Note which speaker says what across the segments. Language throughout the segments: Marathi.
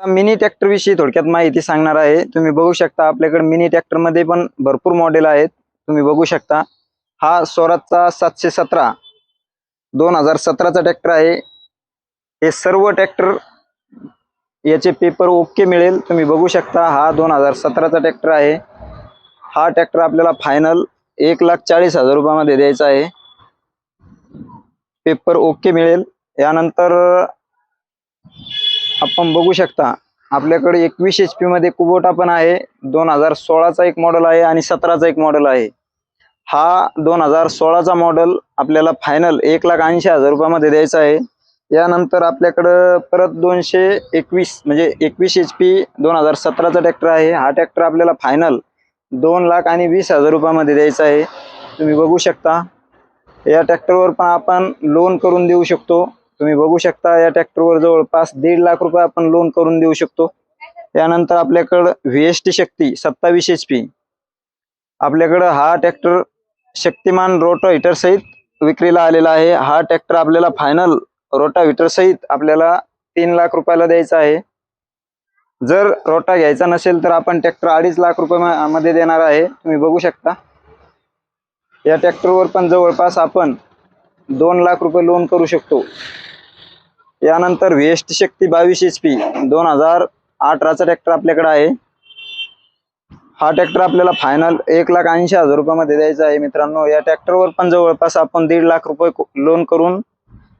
Speaker 1: मिनी ट्रॅक्टर विषयी थोडक्यात माहिती सांगणार आहे. तुम्ही बघू शकता आपल्याकडे मिनी ट्रॅक्टरमध्ये पण भरपूर मॉडेल आहेत. तुम्ही बघू शकता. हा स्वराजचा सातशे सतरा दोन हजार सतराचा ट्रॅक्टर आहे. हे सर्व ट्रॅक्टर याचे पेपर ओके मिळेल. तुम्ही बघू शकता हा दोन हजार सतराचा ट्रॅक्टर आहे. हा ट्रॅक्टर आपल्याला फायनल एक लाख चाळीस हजार रुपयामध्ये द्यायचा आहे. पेपर ओके मिळेल. यानंतर आपण बघू शकता आपल्याकडे एकवीस एच पी मध्ये कुबोटा पण आहे दोन हजार सोळाचा एक मॉडेल आहे आणि सतराचा एक मॉडेल आहे. हा दोन हजार सोळाचा मॉडेल आपल्याला फायनल एक लाख ऐंशी हजार रुपयामध्ये द्यायचा आहे. यानंतर आपल्याकडं परत दोनशे एकवीस म्हणजे एकवीस एच पी दोन हजार सतराचा ट्रॅक्टर आहे. हा ट्रॅक्टर आपल्याला फायनल दोन लाख आणि वीस हजार रुपयामध्ये द्यायचा आहे. तुम्ही बघू शकता या ट्रॅक्टरवर पण आपण लोन करून देऊ शकतो. तुम्ही बघू शकता या ट्रॅक्टरवर जवळपास दीड लाख रुपये आपण लोन करून देऊ शकतो. त्यानंतर आपल्याकडं व्ही शक्ती सत्तावीस एच पी आपल्याकडं हा ट्रॅक्टर शक्तिमान रोटा सहित विक्रीला आलेला आहे. हा ट्रॅक्टर आपल्याला फायनल रोटा सहित आपल्याला तीन लाख रुपयाला द्यायचा आहे. जर रोटा घ्यायचा नसेल तर आपण ट्रॅक्टर अडीच लाख रुपये मध्ये देणार आहे. तुम्ही बघू शकता. या ट्रॅक्टरवर पण जवळपास आपण दोन लाख रुपये लोन करू शकतो. यानंतर वेस्ट शक्ती बावीस एच पी दोन हजार अठराचा ट्रॅक्टर आपल्याकडे आहे. हा ट्रॅक्टर आपल्याला फायनल एक लाख ऐंशी हजार रुपयामध्ये द्यायचा आहे मित्रांनो. या ट्रॅक्टरवर पण जवळपास आपण दीड लाख रुपये लोन करून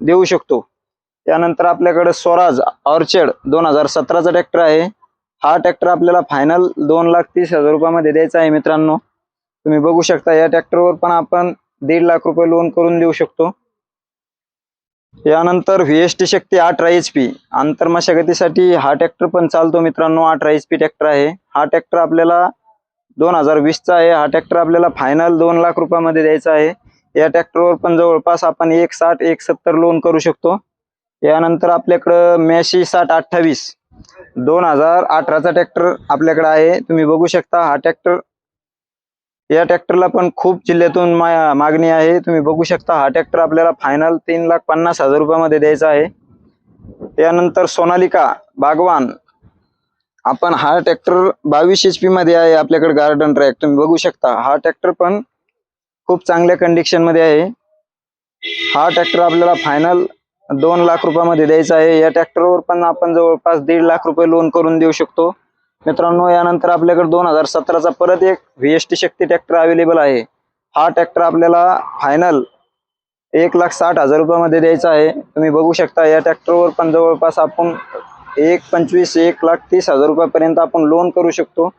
Speaker 1: देऊ शकतो. त्यानंतर आपल्याकडे स्वराज ऑर्चर्ड दोन हजार सतराचा ट्रॅक्टर आहे. हा ट्रॅक्टर आपल्याला फायनल दोन लाख तीस हजार रुपयामध्ये द्यायचा आहे मित्रांनो. तुम्ही बघू शकता या ट्रॅक्टरवर पण आपण दीड लाख रुपये लोन करून देऊ शकतो. यानंतर व्ही एस टी शक्ती अठरा एच पी आंतरमशागतीसाठी हा ट्रॅक्टर पण चालतो मित्रांनो अठरा एच पी ट्रॅक्टर आहे. हा ट्रॅक्टर आपल्याला दोन हजार वीसचा आहे. हा ट्रॅक्टर आपल्याला फायनल दोन लाख रुपयामध्ये द्यायचा आहे. या ट्रॅक्टरवर पण जवळपास आपण एक साठ एक सत्तर लोन करू शकतो. यानंतर आपल्याकडं म्याशी साठ अठ्ठावीस दोन हजार अठराचा ट्रॅक्टर आपल्याकडे आहे. तुम्ही बघू शकता हा ट्रॅक्टर या ट्रॅक्टरला पण खूप जिल्ह्यातून मागणी आहे. तुम्ही बघू शकता हा ट्रॅक्टर आपल्याला फायनल तीन लाख पन्नास हजार रुपयामध्ये द्यायचा आहे. त्यानंतर सोनालिका बागवान आपण हा ट्रॅक्टर बावीस एच पी मध्ये आहे आपल्याकडे गार्डन ट्रॅक तुम्ही बघू शकता हा ट्रॅक्टर पण खूप चांगल्या कंडिशनमध्ये आहे. हा ट्रॅक्टर आपल्याला फायनल दोन लाख रुपयामध्ये द्यायचा आहे. या ट्रॅक्टरवर पण आपण जवळपास दीड लाख रुपये लोन करून देऊ शकतो. मित्रांनो यानंतर आपल्याकडे दोन हजार सतराचा परत एक V S T Shakti tractor available आहे. हा ट्रॅक्टर आपल्याला फायनल एक लाख साठ हजार रुपयामध्ये द्यायचा आहे. तुम्ही बघू शकता या ट्रॅक्टरवर पण जवळपास आपण एक पंचवीस एक लाख तीस हजार रुपयापर्यंत आपण लोन करू शकतो.